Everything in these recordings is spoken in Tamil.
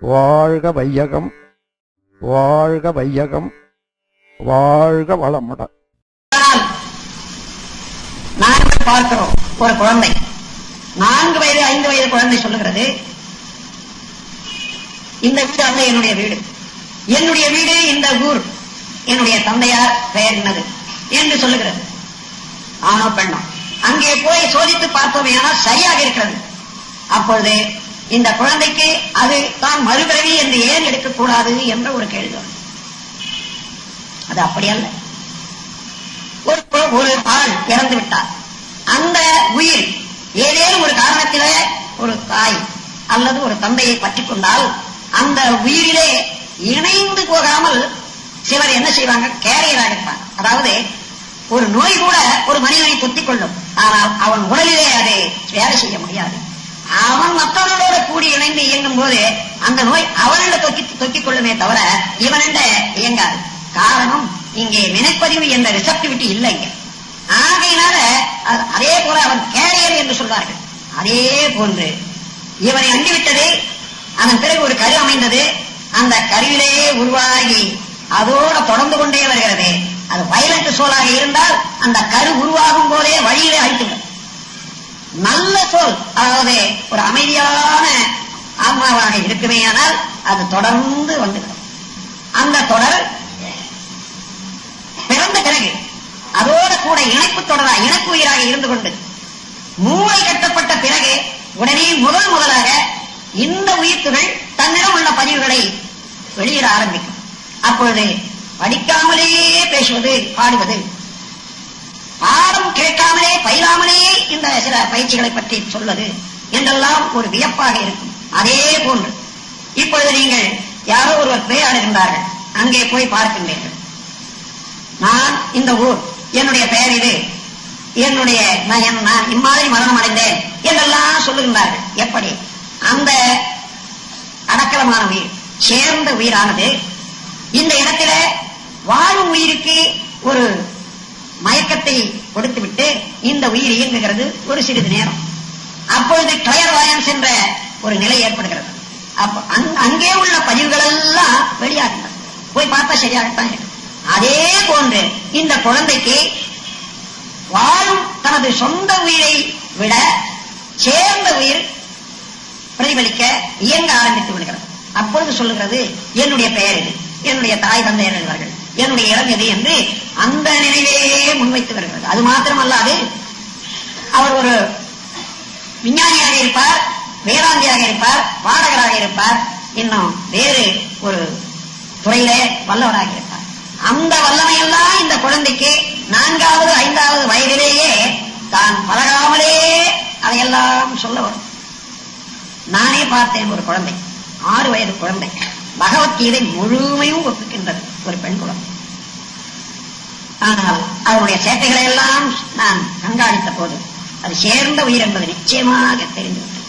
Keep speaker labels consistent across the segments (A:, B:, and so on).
A: வாழ்க வையகம் வாழ்க வையகம் வாழ்க வளமுடன்
B: பார்க்கிறோம் ஒரு குழந்தை. நான்கு வயது ஐந்து வயது குழந்தை சொல்லுகிறது. இந்த வீடு அல்ல என்னுடைய வீடு. என்னுடைய வீடு இந்த ஊர். என்னுடைய தந்தையார் பெயர் என்னது என்று சொல்லுகிறது. ஆனோ பெண்ணோ. அங்கே போய் சோதித்து பார்த்தோமே ஆனால் சரியாக இருக்கிறது. அப்பொழுது இந்த குழந்தைக்கு அது தான் மறுபிறவி என்று ஏன் எடுக்கக்கூடாது என்ற ஒரு கேள்வி அது அப்படி அல்ல. ஒரு ஒரு ஆள் இறந்து விட்டார். அந்த உயிர் ஏதேனும் ஒரு காரணத்திலே ஒரு தாய் அல்லது ஒரு தந்தையை பற்றிக் கொண்டால் அந்த உயிரிலே இணைந்து போகாமல் சிலர் என்ன செய்வாங்க? கேரியராக இருப்பாங்க. அதாவது ஒரு நோய் கூட ஒரு மனிதனை கொத்திக் கொள்ளும். ஆனால் அவன் உடலிலே அதை வேலை செய்ய முடியாது. அவன் மற்றவர்களோட கூடி இணைந்து இயங்கும் போது அந்த நோய் அவனிட தொக்கி தொக்கிக் கொள்ளுமே தவிர இவனிட இயங்காது. காரணம் இங்கே வினைப்பதிவு என்ற ரிசப்டிவிட்டி இல்லை இங்க ஆகையினால அதே போல அவன் கேரியர் என்று சொல்வார்கள். அதே போன்று இவனை அண்டிவிட்டது அதன் பிறகு ஒரு கரு அமைந்தது அந்த கருவிலேயே உருவாகி அதோட தொடர்ந்து கொண்டே வருகிறது. அது வயலண்ட் சோலாக இருந்தால் அந்த கரு உருவாகும் போதே வழியில நல்ல சொல். அதாவது ஒரு அமைதியான ஆன்மாவாக இருக்குமேயானால் அது தொடர்ந்து வந்து அந்த தொடர் பிறந்த பிறகு அதோட கூட இணைப்பு தொடரா இணைப்பு உயிராக இருந்து கொண்டு மூளை கட்டப்பட்ட பிறகு உடனே முதல் முதலாக இந்த உயிர்த்துகள் தன்னிடம் உள்ள பதிவுகளை வெளியிட ஆரம்பிக்கும். அப்பொழுது படிக்காமலேயே பேசுவது பாடுவது பாடம் கேட்காமலே பயிலாமலே இந்த சில பயிற்சிகளை பற்றி சொல்வது என்றெல்லாம் ஒரு வியப்பாக இருக்கும். அதே போன்று இப்பொழுது நீங்கள் யாரோ ஒருவர் பேயாடுகின்றார்கள் அங்கே போய் பார்க்கின்றீர்கள். நான் இந்த ஊர் என்னுடைய பெயர் இது. என்னுடைய நான் இம்மாதிரி மரணம் அடைந்தேன் என்றெல்லாம் சொல்லுகின்றார்கள். எப்படி? அந்த அடக்கலமான உயிர் சேர்ந்த உயிரானது. இந்த இடத்துல வாழும் உயிருக்கு ஒரு மயக்கத்தை கொடுத்துவிட்டு இந்த உயிர் இயங்குகிறது ஒரு சிறிது நேரம். அப்பொழுது கிளையர் வாயன்ஸ் என்ற ஒரு நிலை ஏற்படுகிறது. அங்கே உள்ள பதிவுகள் எல்லாம் வெளியாகின்றன போய் பார்த்தா சரியாகத்தான் அதே போன்று இந்த குழந்தைக்கு வாழும் தனது சொந்த உயிரை விட சேர்ந்த உயிர் பிரதிபலிக்க இயங்க ஆரம்பித்து விடுகிறது. அப்பொழுது சொல்லுகிறது என்னுடைய பெயர் இது. என்னுடைய தாய் தந்தையர் எழுவார்கள் என்னுடைய இடம் எது? என்று அந்த நிலையிலேயே முன்வைத்து வருகிறது. அது மாத்திரமல்லாது அவர் ஒரு விஞ்ஞானியாக இருப்பார் வேதாந்தியாக இருப்பார் பாடகராக இருப்பார் இன்னும் வேறு ஒரு துறையில வல்லவராக இருப்பார். அந்த வல்லமையெல்லாம் இந்த குழந்தைக்கு நான்காவது ஐந்தாவது வயதிலேயே தான் பழகாமலே அதையெல்லாம் சொல்ல வரும். நானே பார்த்தேன் ஒரு குழந்தை ஆறு வயது குழந்தை. பகவத்கீதை முழுமையும் ஒப்புக்கின்றது ஒரு பெண் குழந்தை. ஆனால் அவருடைய சேட்டைகளை எல்லாம் நான் கண்காணித்த போது அது சேர்ந்த உயிர் என்பது நிச்சயமாக தெரிந்துவிட்டது.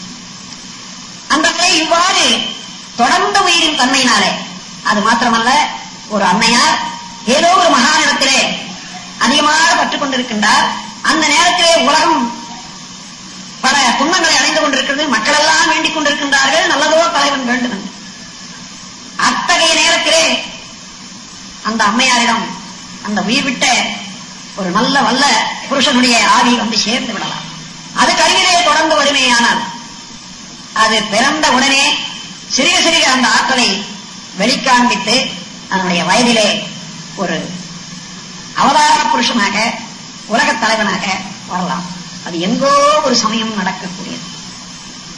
B: அந்த நிலை இவ்வாறு தொடர்ந்த உயிரின் தன்மையினாலே அது மாத்திரமல்ல ஒரு அன்னையார் ஏதோ ஒரு மகானிடத்திலே அதிகமாக பற்றுக் கொண்டிருக்கின்றார். அந்த நேரத்திலே உலகம் பல துன்பங்களை அடைந்து கொண்டிருக்கிறது. மக்கள் எல்லாம் வேண்டிக் கொண்டிருக்கின்றார்கள். நல்லதோ தலைவன் வேண்டும் என்று அத்தகைய நேரத்திலே அந்த அம்மையாரிடம் அந்த உயிர் விட்ட ஒரு நல்ல வல்ல புருஷனுடைய ஆவி வந்து சேர்ந்து விடலாம். அது கருவிலே தொடர்ந்து வருமேயானால் அது பிறந்த உடனே சிறிய சிறிய அந்த ஆற்றலை வெளிக்காண்பித்து அதனுடைய வயதிலே ஒரு அவதார புருஷனாக உலகத் தலைவனாக வரலாம். அது எங்கோ ஒரு சமயம் நடக்கக்கூடியது.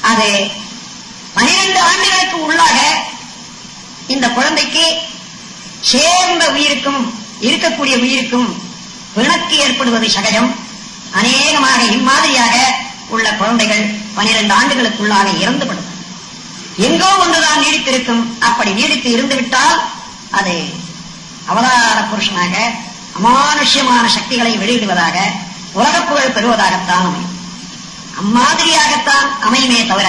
B: அது பனிரெண்டு ஆண்டுகளுக்கு உள்ளாக இந்த குழந்தைக்கு சேர்ந்த உயிருக்கும் இருக்கக்கூடிய உயிருக்கும் பிணக்கு ஏற்படுவது சகஜம். அநேகமாக இம்மாதிரியாக உள்ள குழந்தைகள் பனிரெண்டு ஆண்டுகளுக்குள்ளாக இறந்துவிடும் எங்கோ ஒன்றுதான் நீடித்திருக்கும். அப்படி நீடித்து இருந்துவிட்டால் அது அவதார புருஷனாக அமானுஷ்யமான சக்திகளை வெளியிடுவதாக உலக புகழ் பெறுவதாகத்தான் அமையும். அம்மாதிரியாகத்தான் அமையுமே தவிர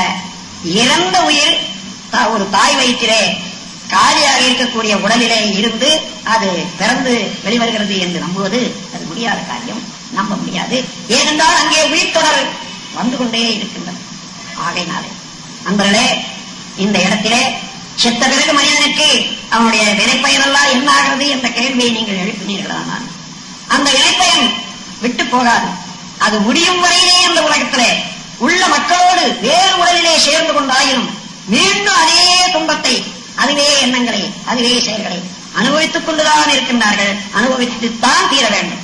B: இறந்த உயிர் ஒரு தாய் வயிற்றிலே காலியாக இருக்கக்கூடிய உடலிலே இருந்து அது பிறந்து வெளிவருகிறது என்று நம்புவது அது முடியாத காரியம் நம்ப முடியாது. ஏனென்றால் அங்கே உயிர் தொடர் வந்து கொண்டே இருக்கின்றது. ஆகையினாலே நண்பர்களே இந்த இடத்திலே செத்த பிறகு மனிதனுக்கு அவனுடைய வினைப்பயனெல்லாம் என்ன ஆகிறது என்ற கேள்வியை நீங்கள் எழுப்பினீர்களானால் அந்த இணைப்பயன் விட்டு போகாது. அது முடியும் வரையிலே அந்த உலகத்திலே உள்ள மக்களோடு வேறு உடலிலே சேர்ந்து கொண்டாயினும் மீண்டும் அதே துன்பத்தை அதுவே எண்ணங்களை அதுவே செயல்களை. அனுபவித்துக் கொண்டுதான் இருக்கின்றார்கள். அனுபவித்துத்தான் தீர வேண்டும்.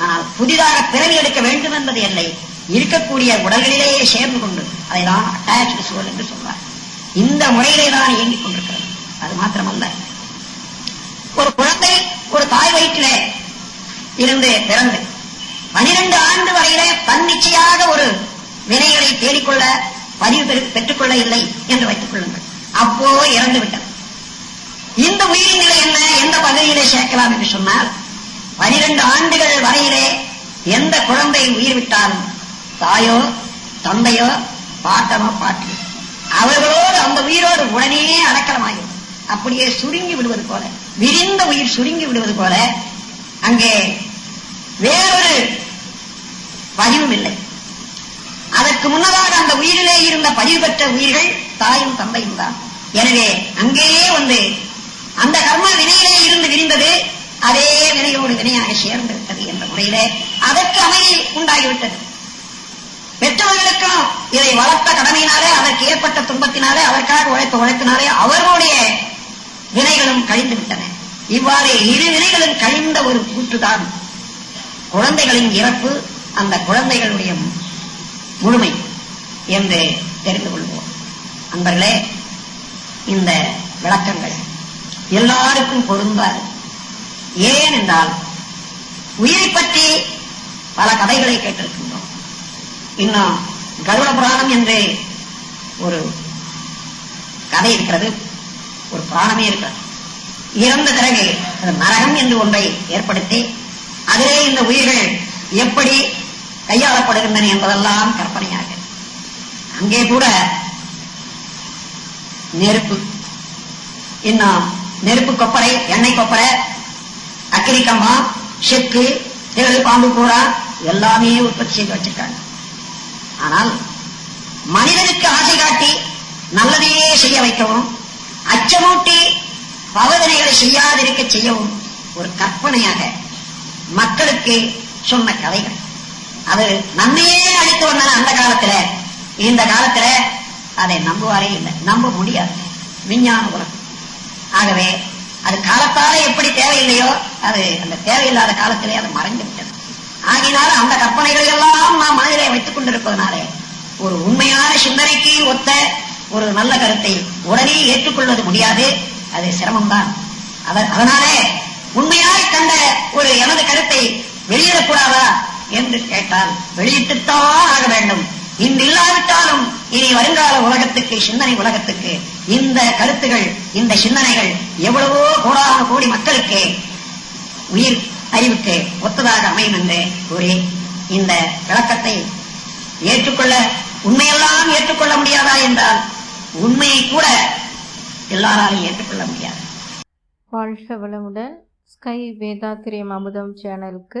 B: ஆனால் புதிதாக பிறவி எடுக்க வேண்டும் என்பது இல்லை. இருக்கக்கூடிய உடல்களிலேயே சேர்ந்து கொண்டு அதைதான் அட்டாச்சு சூழல் என்று சொல்வார். இந்த முறையிலே தான் இயங்கிக் கொண்டிருக்கிறது. அது மாத்திரமல்ல. ஒரு குழந்தை ஒரு தாய் வயிற்றிலே இருந்து பிறந்து பனிரெண்டு ஆண்டு வரையிலே தன்னிச்சையாக ஒரு வினைகளை தேடிக்கொள்ள பதிவு பெற்றுக்கொள்ள இல்லை என்று வைத்துக் கொள்ளுங்கள். அப்போ இறந்து விட்டான். இந்த உயிரின் நிலை என்ன? எந்த பகுதியிலே சேர்க்கலாம் என்று சொன்னால் பனிரெண்டு ஆண்டுகள் வரையிலே எந்த குழந்தை உயிர் விட்டாலும் தாயோ தந்தையோ பாட்டனோ பாட்டி அவர்களோடு அந்த உயிரோடு உடனே அடக்கலமாகும் அப்படியே சுருங்கி விடுவது போல விரிந்த உயிர் சுருங்கி விடுவது போல அங்கே வேறொரு பதிவும் இல்லை. அதற்கு முன்னதாக அந்த உயிரிலே இருந்த பதிவு பெற்ற உயிர்கள் தாயும் தந்தையும் தான். எனவே அங்கேயே வந்து அந்த கர்ம வினையிலே இருந்து விரிந்தது அதே வினையோடு வினையாக சேர்ந்து விட்டது என்ற முறையிலே அதற்கு அமைதி உண்டாகிவிட்டது. பெற்றவர்களுக்கும் இதை வளர்த்த கடமையினாலே அதற்கு ஏற்பட்ட துன்பத்தினாலே அதற்காக உழைத்த உழைப்பினாலே அவர்களுடைய வினைகளும் கழிந்து விட்டன. இவ்வாறு இரு வினைகளும் கழிந்த ஒரு கூற்றுதான் குழந்தைகளின் இறப்பு அந்த குழந்தைகளுடைய முழுமை என்று தெரிந்து கொள்வோம். அன்பர்களே இந்த விளக்கங்கள் எல்லாருக்கும் பொருந்தாது. ஏன் என்றால் உயிரை பற்றி பல கதைகளை கேட்டிருக்கின்றோம். இன்னும் கருட புராணம் என்று ஒரு கதை இருக்கிறது ஒரு புராணமே இருக்கிறது. இறந்த பிறகு அது நரகம் என்று ஒன்றை ஏற்படுத்தி அதிலே இந்த உயிர்கள் எப்படி கையாளப்படுகின்றன என்பதெல்லாம் கற்பனையாக. அங்கே கூட நெருப்பு. இன்னும் நெருப்பு கொப்பரை எண்ணெய் கொப்பரை அக்கிரிக்கம்மா செக்கு தேழு பாம்பு கூறா எல்லாமே உற்பத்தி செய்து வச்சிருக்காங்க. ஆனால் மனிதனுக்கு ஆசை காட்டி நல்லதையே செய்ய வைக்கவும் அச்சமூட்டி பவதனைகளை செய்யாதிருக்க செய்யவும் ஒரு கற்பனையாக மக்களுக்கு சொன்ன கதைகள். அது நன்மையே அளித்து வந்தன அந்த காலத்துல. இந்த காலத்துல அதை நம்புவாரே இல்லை. நம்ப முடியாது. விஞ்ஞான உலகம். ஆகவே அது காலத்தால எப்படி தேவையில்லையோ அது அந்த தேவையில்லாத காலத்திலே அது மறைந்து விட்டது ஆகினால அந்த கற்பனைகளை எல்லாம் நாம் மனதிலே வைத்துக் கொண்டிருப்பதனாலே ஒரு உண்மையான சிந்தனைக்கு ஒத்த ஒரு நல்ல கருத்தை உடனே ஏற்றுக்கொள்வது முடியாது. அது சிரமம்தான். அதனாலே உண்மையாய் கண்ட ஒரு எனது கருத்தை வெளியிடக்கூடாதா? என்று கேட்டால் வெளியிட்டுத்தான் ஆக வேண்டும். இன்று இல்லாவிட்டாலும் இனி வருங்கால உலகத்துக்கு சிந்தனை உலகத்துக்கு இந்த கருத்துகள் இந்த சிந்தனைகள் எவ்வளவோ கோடான கோடி மக்களுக்கு உயிர் அறிவுக்கு ஒத்ததாக அமையும் என்று கூறி இந்த விளக்கத்தை ஏற்றுக்கொள்ள உண்மையெல்லாம் ஏற்றுக்கொள்ள முடியாதா என்றால் உண்மையை கூட எல்லாராலும் ஏற்றுக்கொள்ள முடியாது.
C: வாழ்க வளமுடன் ஸ்கை வேதாத்திரியம் அமுதம் சேனலுக்கு